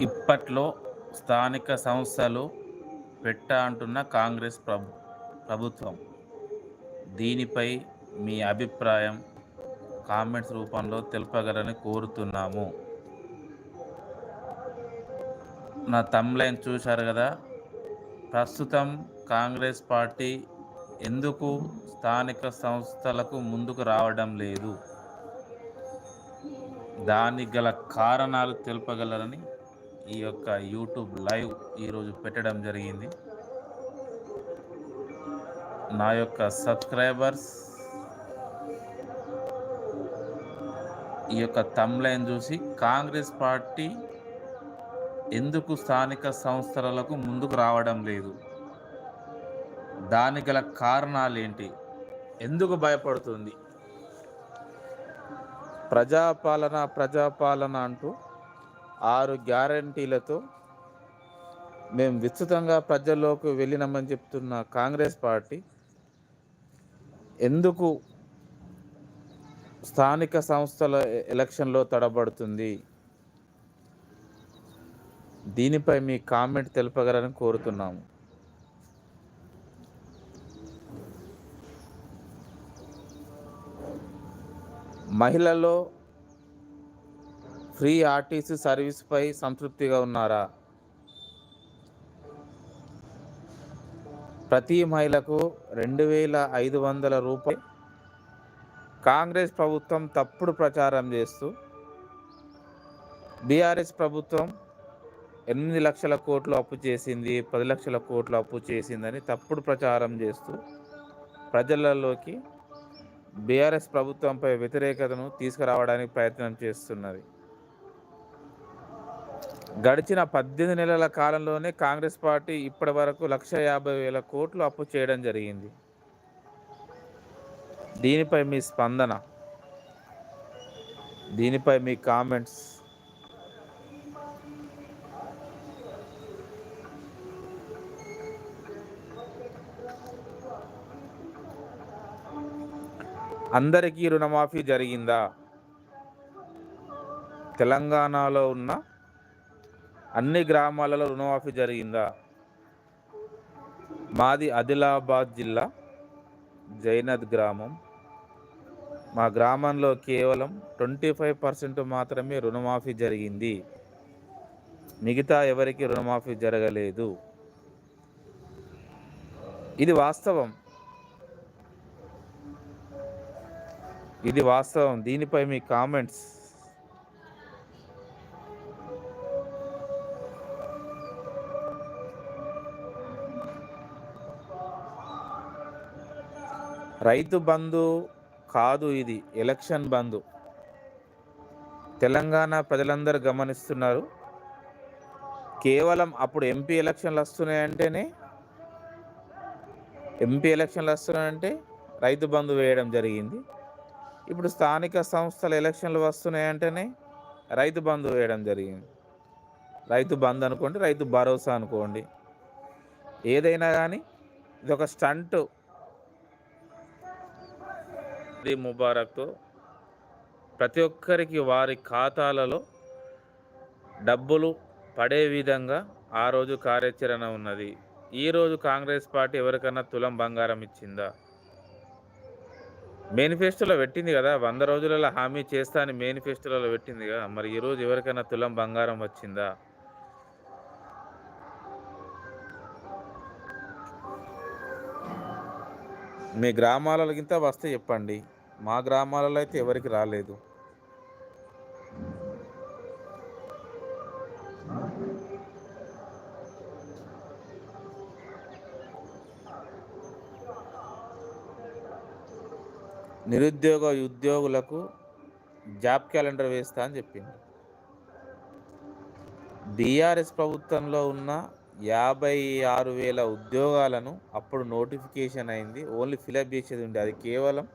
ఇప్పట్లో స్థానిక సంస్థలు పెట్ట అంటున్న కాంగ్రెస్ ప్రభు ప్రభుత్వం. దీనిపై మీ అభిప్రాయం కామెంట్స్ రూపంలో తెలుపగలని కోరుతున్నాము. నా తమ్లైన్ చూశారు కదా? ప్రస్తుతం కాంగ్రెస్ పార్టీ ఎందుకు స్థానిక సంస్థలకు ముందుకు రావడం లేదు? దానికి గల కారణాలు తెలుపగలరని ఈ యొక్క యూట్యూబ్ లైవ్ ఈరోజు పెట్టడం జరిగింది. నా యొక్క సబ్స్క్రైబర్స్ ఈ యొక్క తమ్లైన్ చూసి కాంగ్రెస్ పార్టీ ఎందుకు స్థానిక సంస్థలకు ముందుకు రావడం లేదు? దానికి గల కారణాలు ఏంటి ఎందుకు భయపడుతుంది? ప్రజాపాలన ప్రజాపాలన అంటూ ఆరు గ్యారంటీలతో మేము విస్తృతంగా ప్రజల్లోకి వెళ్ళినామని చెప్తున్న కాంగ్రెస్ పార్టీ ఎందుకు స్థానిక సంస్థల ఎలక్షన్లో తడబడుతుంది? దీనిపై మీ కామెంట్ తెలుపగలని కోరుతున్నాము. మహిళల్లో ఫ్రీ ఆర్టీసీ సర్వీస్పై సంతృప్తిగా ఉన్నారా? ప్రతి మహిళకు రెండు వేల ఐదు వందల రూపాయలు. కాంగ్రెస్ ప్రభుత్వం తప్పుడు ప్రచారం చేస్తూ బీఆర్ఎస్ ప్రభుత్వం ఎనిమిది లక్షల కోట్లు అప్పు చేసింది పది లక్షల కోట్లు అప్పు చేసిందని తప్పుడు ప్రచారం చేస్తూ ప్రజలలోకి బీఆర్ఎస్ ప్రభుత్వంపై వ్యతిరేకతను తీసుకురావడానికి ప్రయత్నం చేస్తున్నది. గడిచిన పద్దెనిమిది నెలల కాలంలోనే కాంగ్రెస్ పార్టీ ఇప్పటి వరకు లక్ష యాభై వేల కోట్లు అప్పు చేయడం జరిగింది. దీనిపై మీ స్పందన? దీనిపై మీ కామెంట్స్? అందరికీ రుణమాఫీ జరిగిందా? తెలంగాణలో ఉన్న అన్ని గ్రామాలలో రుణమాఫీ జరిగిందా? మాది ఆదిలాబాద్ జిల్లా జైనద్ గ్రామం. మా గ్రామంలో కేవలం ట్వంటీ ఫైవ్ పర్సెంట్ మాత్రమే రుణమాఫీ జరిగింది. మిగతా ఎవరికి రుణమాఫీ జరగలేదు. ఇది వాస్తవం. ఇది వాస్తవం. దీనిపై మీ కామెంట్స్. రైతు బంధు కాదు ఇది ఎలక్షన్ బంధు. తెలంగాణ ప్రజలందరూ గమనిస్తున్నారు. కేవలం అప్పుడు ఎంపీ ఎలక్షన్లు వస్తున్నాయంటేనే ఎంపీ ఎలక్షన్లు వస్తున్నాయంటే రైతు బంధు వేయడం జరిగింది. ఇప్పుడు స్థానిక సంస్థల ఎలక్షన్లు వస్తున్నాయంటేనే రైతు బంధు వేయడం జరిగింది. రైతు బంధు అనుకోండి రైతు భరోసా అనుకోండి. ఏదైనా కానీ ఇది ఒక స్టంట్. ఇది ముబారక్తో ప్రతి ఒక్కరికి వారి ఖాతాలలో డబ్బులు పడే విధంగా ఆ రోజు కార్యాచరణ ఉన్నది. ఈరోజు కాంగ్రెస్ పార్టీ ఎవరికన్నా తులం బంగారం ఇచ్చిందా? మేనిఫెస్టోలో పెట్టింది కదా వంద రోజులలో హామీ చేస్తా అని మేనిఫెస్టోలో పెట్టింది కదా మరి ఈరోజు ఎవరికైనా తులం బంగారం వచ్చిందా? మీ గ్రామాలలో గింత వస్తే చెప్పండి. మా గ్రామాలలో అయితే ఎవరికి రాలేదు. నిరుద్యోగ ఉద్యోగులకు జాబ్ క్యాలెండర్ వేస్తా అని చెప్పింది బీఆర్ఎస్ ప్రభుత్వంలో ఉన్న యాభై ఆరు వేల ఉద్యోగాలను అప్పుడు నోటిఫికేషన్ అయింది. ఓన్లీ ఫిలప్ చేసేది ఉండే. అది కేవలం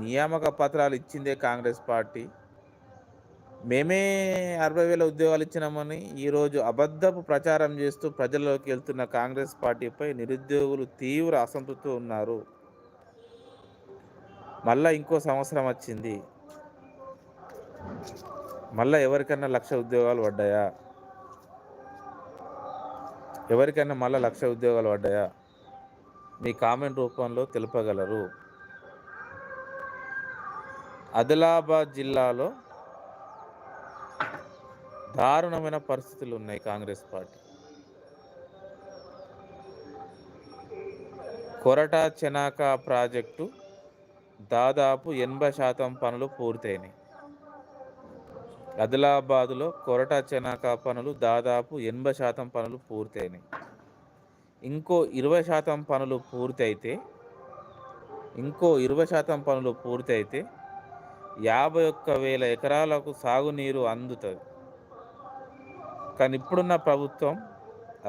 నియామక పత్రాలు ఇచ్చిందే కాంగ్రెస్ పార్టీ. మేమే అరవై వేల ఉద్యోగాలు ఇచ్చినామని ఈరోజు అబద్ధపు ప్రచారం చేస్తూ ప్రజల్లోకి వెళ్తున్న కాంగ్రెస్ పార్టీపై నిరుద్యోగులు తీవ్ర అసంతృప్తి ఉన్నారు. మళ్ళా ఇంకో సంవత్సరం వచ్చింది. మళ్ళా ఎవరికైనా లక్ష ఉద్యోగాలు పడ్డాయా? ఎవరికైనా మళ్ళీ లక్ష ఉద్యోగాలు పడ్డాయా? మీ కామెంట్ రూపంలో తెలుపగలరు. ఆదిలాబాద్ జిల్లాలో దారుణమైన పరిస్థితులు ఉన్నాయి కాంగ్రెస్ పార్టీ. కొరట చెనాక ప్రాజెక్టు దాదాపు ఎనభై శాతం పనులు పూర్తయినాయి. అదిలాబాద్లో కొరట చెనాక పనులు దాదాపు ఎనభై శాతం పనులు పూర్తయినాయి. ఇంకో ఇరవై శాతం పనులు పూర్తయితే ఇంకో ఇరవై శాతం పనులు పూర్తయితే యాభై ఒక్క వేల ఎకరాలకు సాగునీరు అందుతుంది. కానీ ఇప్పుడున్న ప్రభుత్వం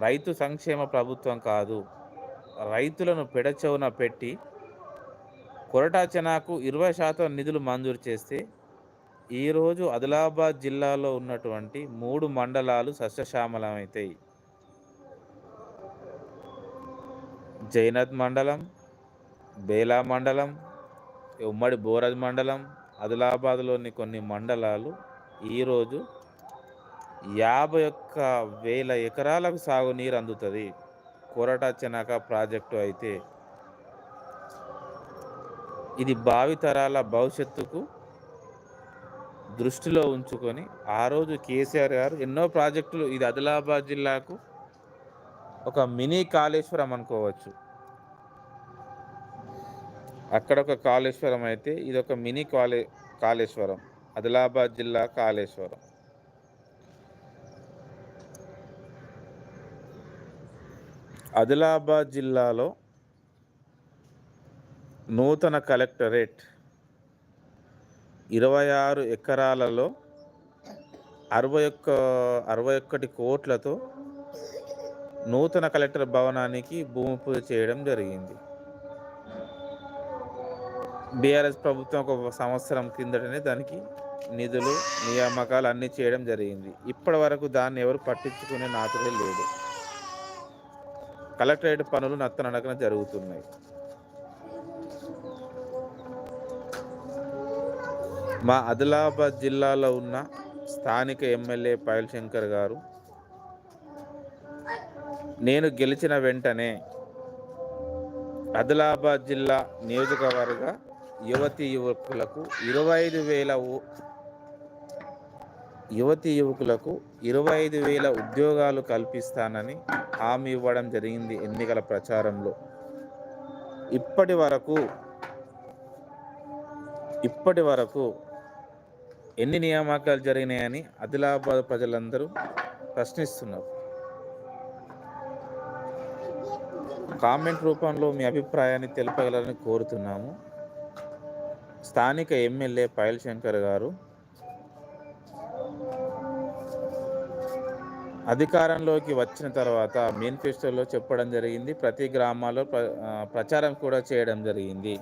రైతు సంక్షేమ ప్రభుత్వం కాదు రైతులను పెడచెవున పెట్టి కొరటాచనాకు ఇరవై శాతం నిధులు మంజూరు చేస్తే ఈరోజు ఆదిలాబాద్ జిల్లాలో ఉన్నటువంటి మూడు మండలాలు సస్యశ్యామలమవుతాయి. జైనత్ మండలం బేలా మండలం ఉమ్మడి బోరజ్ మండలం ఆదిలాబాద్లోని కొన్ని మండలాలు ఈరోజు యాభై ఒక్క వేల ఎకరాలకు సాగునీరు అందుతుంది. కొరట చెనక ప్రాజెక్టు అయితే ఇది భావితరాల భవిష్యత్తుకు దృష్టిలో ఉంచుకొని ఆ రోజు కేసీఆర్ గారు ఎన్నో ప్రాజెక్టులు ఇది ఆదిలాబాద్ జిల్లాకు ఒక మినీ కాళేశ్వరం అనుకోవచ్చు. అక్కడ ఒక కాళేశ్వరం అయితే ఇది ఒక మినీ కాలే కాళేశ్వరం. ఆదిలాబాద్ జిల్లా కాళేశ్వరం. ఆదిలాబాద్ జిల్లాలో నూతన కలెక్టరేట్ ఇరవై ఆరు ఎకరాలలో అరవై ఒక్క అరవై ఒక్కటి కోట్లతో నూతన కలెక్టర్ భవనానికి భూమి పూజ చేయడం జరిగింది. బీఆర్ఎస్ ప్రభుత్వం ఒక సంవత్సరం కిందటనే దానికి నిధులు నియామకాలు అన్నీ చేయడం జరిగింది. ఇప్పటి వరకు దాన్ని ఎవరు పట్టించుకునే నాతుడే లేదు కలెక్టరేట్ పనులు నత్తనడకన జరుగుతున్నాయి. మా ఆదిలాబాద్ జిల్లాలో ఉన్న స్థానిక ఎమ్మెల్యే పాయల్ శంకర్ గారు నేను గెలిచిన వెంటనే ఆదిలాబాద్ జిల్లా నియోజకవర్గ యువతి యువకులకు ఇరవై ఐదు వేల యువతి యువకులకు ఇరవై ఐదు వేల ఉద్యోగాలు కల్పిస్తానని హామీ ఇవ్వడం జరిగింది ఎన్నికల ప్రచారంలో. ఇప్పటి వరకు ఇప్పటి వరకు ఎన్ని నియామకాలు జరిగినాయని ఆదిలాబాద్ ప్రజలందరూ ప్రశ్నిస్తున్నారు. కామెంట్ రూపంలో మీ అభిప్రాయాన్ని తెలపగలరని కోరుతున్నాము. స్థానిక ఎమ్మెల్యే పైల్ శంకర్ గారు అధికారంలోకి వచ్చిన తర్వాత మేనిఫెస్టోలో చెప్పడం జరిగింది. ప్రతి గ్రామాల్లో ప్రచారం కూడా చేయడం జరిగింది.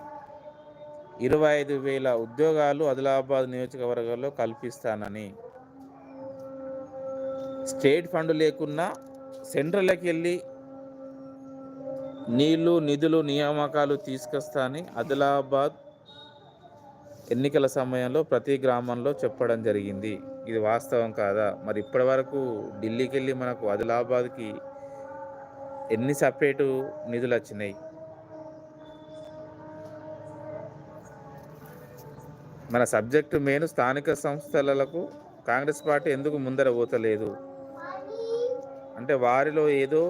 ఇరవై ఐదు వేల ఉద్యోగాలు ఆదిలాబాద్ నియోజకవర్గంలో కల్పిస్తానని. స్టేట్ ఫండ్ లేకున్నా సెంట్రల్కి వెళ్ళి నీళ్ళు నిధులు నియామకాలు తీసుకొస్తానని ఆదిలాబాద్ ఎన్నికల సమయంలో ప్రతి గ్రామంలో చెప్పడం జరిగింది. ఇది వాస్తవం కాదా? మరి ఇప్పటి వరకు ఢిల్లీకి వెళ్ళి మనకు ఆదిలాబాద్కి ఎన్ని సపరేటు నిధులు వచ్చినాయి మన సబ్జెక్టు మెయిన్ స్థానిక సంస్థలకు కాంగ్రెస్ పార్టీ ఎందుకు ముందర పోతలేదు? అంటే వారిలో ఏదో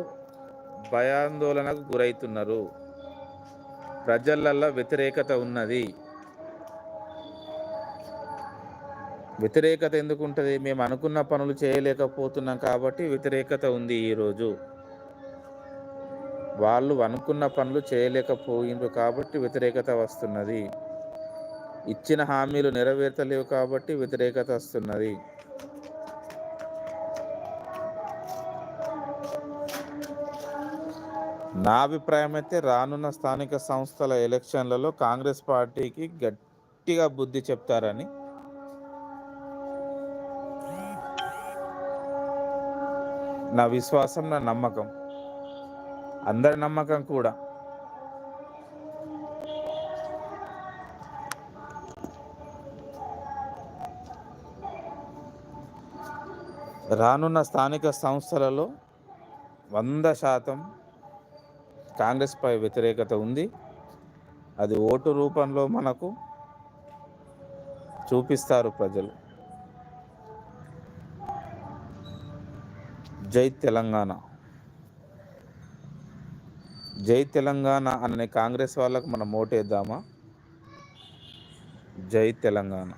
భయాందోళనకు గురవుతున్నారు ప్రజలల్లో వ్యతిరేకత ఉన్నది. వ్యతిరేకత ఎందుకు ఉంటుంది మేము అనుకున్న పనులు చేయలేకపోతున్నాం కాబట్టి వ్యతిరేకత ఉంది ఈరోజు వాళ్ళు అనుకున్న పనులు చేయలేకపోయిండ్రు కాబట్టి వ్యతిరేకత వస్తున్నది. ఇచ్చిన హామీలు నెరవేర్చలేవు కాబట్టి వ్యతిరేకత వస్తున్నది. నా అభిప్రాయం అయితే రానున్న స్థానిక సంస్థల ఎలక్షన్లలో కాంగ్రెస్ పార్టీకి గట్టిగా బుద్ధి చెప్తారని. నా విశ్వాసం నా నమ్మకం. అందరి నమ్మకం కూడా. రానున్న స్థానిక సంస్థలలో వంద శాతం కాంగ్రెస్పై వ్యతిరేకత ఉంది. అది ఓటు రూపంలో మనకు చూపిస్తారు ప్రజలు. జై తెలంగాణ. జై తెలంగాణ అనే కాంగ్రెస్ వాళ్ళకు మనం ఓటేద్దామా జై తెలంగాణ.